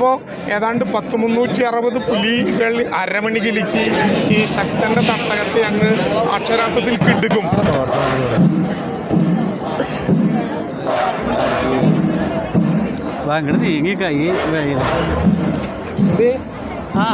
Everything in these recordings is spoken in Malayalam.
അപ്പോൾ ഏതാണ്ട് പത്ത് മുന്നൂറ്റി അറുപത് പുലികൾ അരമണികിലേക്ക് ഈ ശക്തന്റെ തട്ടകത്തെ അങ്ങ് അക്ഷരാർത്ഥത്തിൽ കിടുക്കും അങ്ങോട്ട് നീങ്ങി കൈ ആ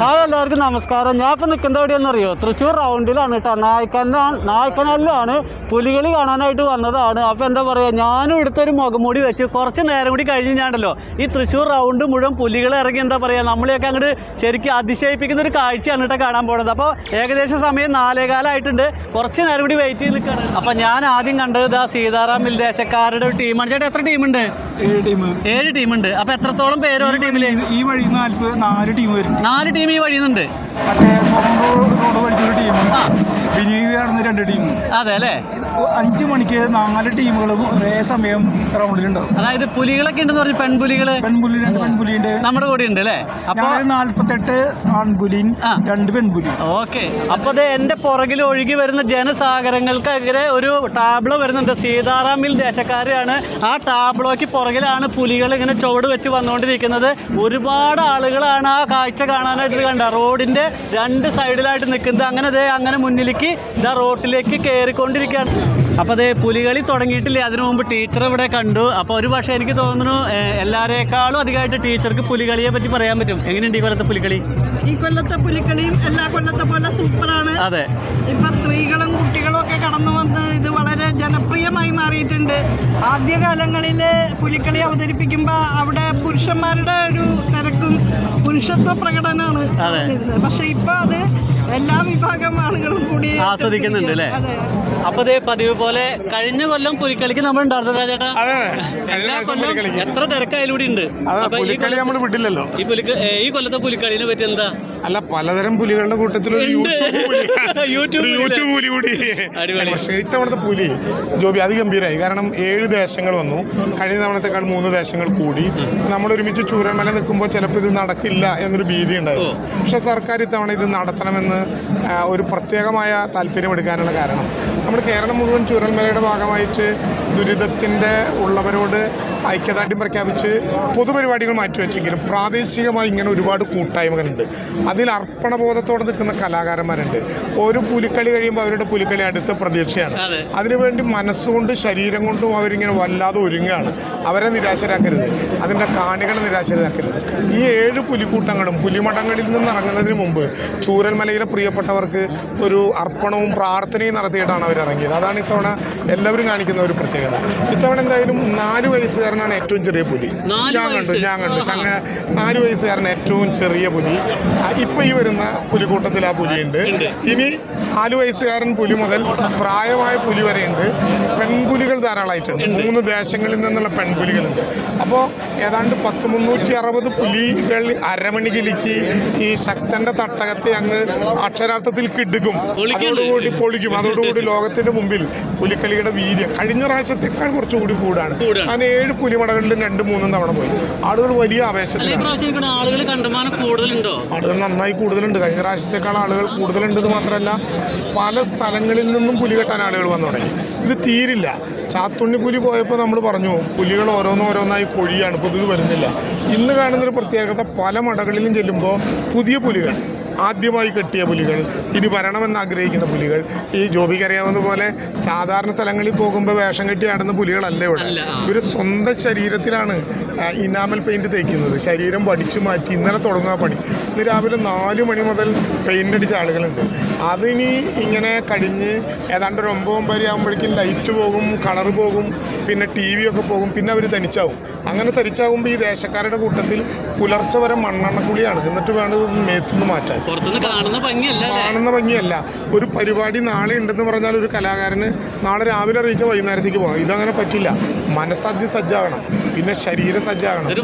ഹായ് എല്ലാവർക്കും നമസ്കാരം. ഞാൻ ഇപ്പം നിൽക്കുന്നത് എവിടെയെന്നറിയോ തൃശ്ശൂർ റൗണ്ടിലാണ് കേട്ടോ. നായ്ക്കനാണ് നായ്ക്കനാലിലാണ് പുലികളി കാണാനായിട്ട് വന്നതാണ്. അപ്പോൾ എന്താ പറയുക ഞാനും ഇവിടുത്തെ ഒരു മുഖംമൂടി വെച്ച് കുറച്ച് നേരം കൂടി കഴിഞ്ഞ് ഞാണ്ടല്ലോ ഈ തൃശ്ശൂർ റൗണ്ട് മുഴുവൻ പുലികൾ ഇറങ്ങി എന്താ പറയുക നമ്മളെയൊക്കെ അങ്ങോട്ട് ശരിക്കും അതിശയിപ്പിക്കുന്ന ഒരു കാഴ്ചയാണ് കേട്ടോ കാണാൻ പോകുന്നത് അപ്പോൾ ഏകദേശം സമയം നാലേകാലമായിട്ടുണ്ട് കുറച്ച് നേരം കൂടി വെയിറ്റ് ചെയ്ത് നിൽക്കുകയാണ്. അപ്പോൾ ഞാൻ ആദ്യം കണ്ടത് ഇതാ സീതാറാം മിൽദേശക്കാരുടെ ഒരു ടീമാണ് ചേട്ടാ എത്ര ടീമുണ്ട് ഏഴ് ടീം ഏഴ് ടീമുണ്ട് അപ്പോൾ എത്രത്തോളം പേര് ഒരു ടീമിൽ ഈ വഴി നാല് ടീം വരും. നാല് ടീം ഈ വഴിയുന്നുണ്ട് നിന്നുണ്ട്. നടന്ന രണ്ട് ടീം. അതെ അല്ലേ? അഞ്ച് മണിക്ക് നാല് ടീമുകളും ഒരേ സമയം റൗണ്ടിലുണ്ടാവും. അതായത് പുലികളൊക്കെ ഉണ്ടെന്ന് പറഞ്ഞ പെൺപുലികൾ പെൺപുലി രണ്ട് പെൺപുലിയുണ്ട്. നമ്മുടെ കൂടെ ഉണ്ട് അല്ലേ? അപ്പൊ നാല്പത്തെട്ട് ആൺപുലിയും രണ്ട് പെൺപുലി ഓക്കെ. അപ്പൊ അത് എന്റെ പുറകിൽ ഒഴുകി വരുന്ന ജനസാഗരങ്ങൾക്കെതിരെ ഒരു ടാബ്ലോ വരുന്നുണ്ട്. സീതാറാമിൽ ദേശക്കാരാണ് ആ ടാബ്ലോക്ക് പുറകിലാണ് പുലികൾ ഇങ്ങനെ ചുവട് വെച്ച് വന്നുകൊണ്ടിരിക്കുന്നത്. ഒരുപാട് ആളുകളാണ് ആ കാഴ്ച കാണാനായിട്ട് കണ്ട റോഡിന്റെ രണ്ട് സൈഡിലായിട്ട് നിൽക്കുന്നത്. അങ്ങനെ അങ്ങനെ മുന്നിലേക്ക് ഇതാ റോട്ടിലേക്ക് കയറിക്കൊണ്ടിരിക്കുകയാണ് അപ്പോൾ അതേ പുലികളി തുടങ്ങിയിട്ടില്ല? അതിനു മുമ്പ് ടീച്ചർ ഇവിടെ കണ്ടു. അപ്പോൾ ഒരു പക്ഷേ എനിക്ക് തോന്നുന്നു എല്ലാവരെക്കാളും അധികമായിട്ട് ടീച്ചർക്ക് പുലികളിയെ പറ്റി പറയാൻ പറ്റും. എങ്ങനെയുണ്ട് ഈ കൊല്ലത്തെ പുലികളി? ഈ കൊല്ലത്തെ പുലികളിയും എല്ലാ കൊല്ലത്തെ പോലെ സൂപ്പറാണ്. അതെ. ഇപ്പൊ സ്ത്രീകളും കുട്ടികളും ഒക്കെ കടന്നു വന്ന് ഇത് വളരെ ജനപ്രിയമായി മാറിയിട്ടുണ്ട്. ആദ്യകാലങ്ങളിൽ പുലിക്കളി അവതരിപ്പിക്കുമ്പോൾ അവിടെ പുരുഷന്മാരുടെ ഒരു തിരക്കും പുരുഷത്വ പ്രകടനമാണ്. പക്ഷെ ഇപ്പൊ അത് എല്ലാ വിഭാഗം ആളുകളും കൂടി ആസ്വദിക്കുന്നുണ്ട് അല്ലേ? അപ്പൊ ദേ പതിവ് പോലെ കഴിഞ്ഞ കൊല്ലം പുലിക്കളിക്ക് നമ്മൾ ഉണ്ടായിരുന്നു ചേട്ടാ അതെ എല്ലാ കൊല്ലം എത്ര തിരക്കായാലൂടെ ഉണ്ട്. അപ്പൊ ഈ പുലിക്കളി നമ്മൾ വിടില്ലല്ലോ. ഈ പുലിക്ക് ഈ കൊല്ലത്തെ പുലിക്കളിനെ പറ്റി എന്താ? അല്ല പലതരം പുലികളുടെ കൂട്ടത്തിൽ ഒരു യൂട്യൂബ് പുലി. യൂട്യൂബ് പുലി. കൂടി. പക്ഷേ ഇത്തവണത്തെ പുലി ജോബി അതിഗംഭീരമായി കാരണം ഏഴ് ദേശങ്ങൾ വന്നു. കഴിഞ്ഞ തവണത്തെക്കാൾ മൂന്ന് ദേശങ്ങൾ കൂടി. നമ്മൾ ഒരുമിച്ച് ചൂരന്മല നിൽക്കുമ്പോൾ ചിലപ്പോൾ ഇത് നടക്കില്ല എന്നൊരു ഭീതി ഉണ്ടായിരുന്നു. പക്ഷെ സർക്കാർ ഇത്തവണ ഇത് നടത്തണമെന്ന് ഒരു പ്രത്യേകമായ താല്പര്യം എടുക്കാനുള്ള കാരണം. നമ്മൾ കേരളം മുഴുവൻ ചൂരന്മലയുടെ ഭാഗമായിട്ട് ദുരിതത്തിന്റെ ഉള്ളവരോട് ഐക്യദാർഢ്യം പ്രഖ്യാപിച്ച് പൊതുപരിപാടികൾ മാറ്റിവെച്ചെങ്കിലും പ്രാദേശികമായി ഇങ്ങനെ ഒരുപാട് കൂട്ടായ്മകളുണ്ട്. അതിൽ അർപ്പണബോധത്തോടെ നിൽക്കുന്ന കലാകാരന്മാരുണ്ട്. ഒരു പുലിക്കളി കഴിയുമ്പോൾ അവരുടെ പുലിക്കളി അടുത്ത പ്രതീക്ഷയാണ്. അതെ. അതിനുവേണ്ടി മനസ്സുകൊണ്ടും ശരീരം കൊണ്ടും അവരിങ്ങനെ വല്ലാതെ ഒരുങ്ങുകയാണ്. അവരെ നിരാശരാക്കരുത്. അതിന്റെ കാണികളെ നിരാശരാക്കരുത്. ഈ ഏഴ് പുലിക്കൂട്ടങ്ങളും പുലിമഠങ്ങളിൽ നിന്ന് ഇറങ്ങുന്നതിന് മുമ്പ് ചൂരൽമലയിലെ പ്രിയപ്പെട്ടവർക്ക് ഒരു അർപ്പണവും പ്രാർത്ഥനയും നടത്തിയിട്ടാണ് അവർ ഇറങ്ങിയത് അതാണ് ഇത്തവണ എല്ലാവരും കാണിക്കുന്ന ഒരു പ്രത്യേകത. ഇത്തവണ എന്തായാലും നാല് വയസ്സുകാരനാണ് ഏറ്റവും ചെറിയ പുലി. ഞാൻ കണ്ടു ഞാൻ കണ്ടു. ശങ്ക നാല് വയസ്സുകാരൻ ഏറ്റവും ചെറിയ പുലി. ആ, ഇപ്പൊ ഈ വരുന്ന പുലിക്കൂട്ടത്തിൽ ആ പുലിയുണ്ട് ഇനി നാല് വയസ്സുകാരൻ പുലി മുതൽ പ്രായമായ പുലി വരെയുണ്ട് പെൺപുലികൾ ധാരാളമായിട്ടുണ്ട്. മൂന്ന് ദേശങ്ങളിൽ നിന്നുള്ള പെൺപുലികളുണ്ട്. അപ്പോൾ ഏതാണ്ട് പത്ത് മുന്നൂറ്റി അറുപത് പുലികൾ അരമണികിലേക്ക് ഈ ശക്തന്റെ തട്ടകത്തെ അങ്ങ് അക്ഷരാർത്ഥത്തിൽ കിടക്കും. അതോടുകൂടി പൊളിക്കും. അതോടുകൂടി ലോകത്തിന്റെ മുമ്പിൽ പുലിക്കളിയുടെ വീര്യം. കഴിഞ്ഞ പ്രാവശ്യത്തെക്കാൾ കുറച്ചുകൂടി കൂടാണ്. അങ്ങനെ ഏഴ് പുലിമടകളിലും രണ്ടും മൂന്നും തവണ പോയി. ആളുകൾ വലിയ ആവേശത്തിൽ ആളുകൾ കണ്ടമാനം കൂടുതലുണ്ടോ? ആളുകൾ നന്നായി കൂടുതലുണ്ട്. കഴിഞ്ഞ പ്രാവശ്യത്തെക്കാൾ ആളുകൾ കൂടുതലുണ്ടെന്ന് മാത്രമല്ല പല സ്ഥലങ്ങളിൽ നിന്നും പുലി കെട്ടാൻ ആളുകൾ വന്നു തുടങ്ങി. ഇത് തീരില്ല. ചാത്തുണ്ണി പുലി പോയപ്പോൾ നമ്മൾ പറഞ്ഞു പുലികൾ ഓരോന്നോരോന്നായി കൊഴിയാണ് പുതിയത് വരുന്നില്ല. ഇന്ന് കാണുന്നൊരു പ്രത്യേകത പല മടകളിലും ചെല്ലുമ്പോൾ പുതിയ പുലികൾ. ആദ്യമായി കെട്ടിയ പുലികൾ ഇനി വരണമെന്ന് ആഗ്രഹിക്കുന്ന പുലികൾ. ഈ ജോബിക്കറിയാവുന്ന പോലെ സാധാരണ സ്ഥലങ്ങളിൽ പോകുമ്പോൾ വേഷം കെട്ടി ആടുന്ന പുലികളല്ല ഇവിടെ. ഇവർ സ്വന്തം ശരീരത്തിലാണ് ഇനാമൽ പെയിന്റ് തേക്കുന്നത്. ശരീരം പഠിച്ചു മാറ്റി ഇന്നലെ തുടങ്ങുക പണി. ഇന്ന് രാവിലെ നാല് മണി മുതൽ പെയിന്റ് അടിച്ച ആളുകളുണ്ട്. അതിനി ഇങ്ങനെ കഴിഞ്ഞ് ഏതാണ്ട് ഒരു ഒമ്പത് ഒമ്പതര ആകുമ്പോഴേക്കും ലൈറ്റ് പോകും കളർ പോകും പിന്നെ ടി വി ഒക്കെ പോകും പിന്നെ അവർ തനിച്ചാവും അങ്ങനെ തനിച്ചാകുമ്പോൾ ഈ ദേശക്കാരുടെ കൂട്ടത്തിൽ പുലർച്ചെ വരെ മണ്ണെണ്ണക്കുളിയാണ്. എന്നിട്ട് വേണം ഇത് മേത്തുനിന്ന് മാറ്റാൻ. കാണുന്ന ഭംഗിയല്ല ഒരു പരിപാടി നാളെ ഉണ്ടെന്ന് പറഞ്ഞാൽ ഒരു കലാകാരന് നാളെ രാവിലെ അറിയിച്ച വൈകുന്നേരത്തേക്ക് പോകാം. ഇതങ്ങനെ പറ്റില്ല. മനസ്സാദ്യം സജ്ജാകണം. പിന്നെ ശരീര സജ്ജാകണം. ഒരു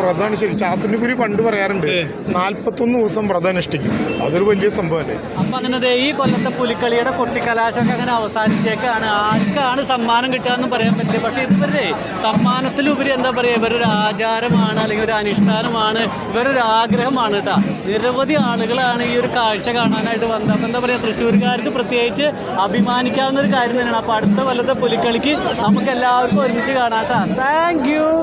വ്രതമാണ് ശരി. ചാത്തുണ്ണിപുരി പണ്ട് പറയാറുണ്ട് നാൽപ്പത്തൊന്ന് ദിവസം വ്രതം അനുഷ്ഠിക്കും. അതൊരു വലിയ സംഭവമല്ലേ? അപ്പൊ അങ്ങനെ ഈ കൊല്ലത്തെ പുലിക്കളിയുടെ കൊട്ടിക്കലാശമൊക്കെ അങ്ങനെ അവസാനിച്ചേക്കാണ്. ആർക്കാണ് സമ്മാനം കിട്ടുകയെന്നും പറയാൻ പറ്റില്ല. പക്ഷെ ഇവരുടെ സമ്മാനത്തിലുപരി എന്താ പറയുക ഇവരൊരു ആചാരമാണ് അല്ലെങ്കിൽ ഒരു അനുഷ്ഠാനമാണ് ഇവരൊരു ആഗ്രഹമാണ് കേട്ടോ നിരവധി ആളുകളാണ് ഈ ഒരു കാഴ്ച കാണാനായിട്ട് വന്നത്. അപ്പം എന്താ പറയുക തൃശ്ശൂർക്കാർക്ക് പ്രത്യേകിച്ച് അഭിമാനിക്കാവുന്ന ഒരു കാര്യം തന്നെയാണ്. അപ്പൊ അടുത്ത കൊല്ലത്തെ പുലിക്കളിക്ക് നമുക്ക് എല്ലാവർക്കും ഒരുമിച്ച് കാണാം കേട്ടോ Thank you.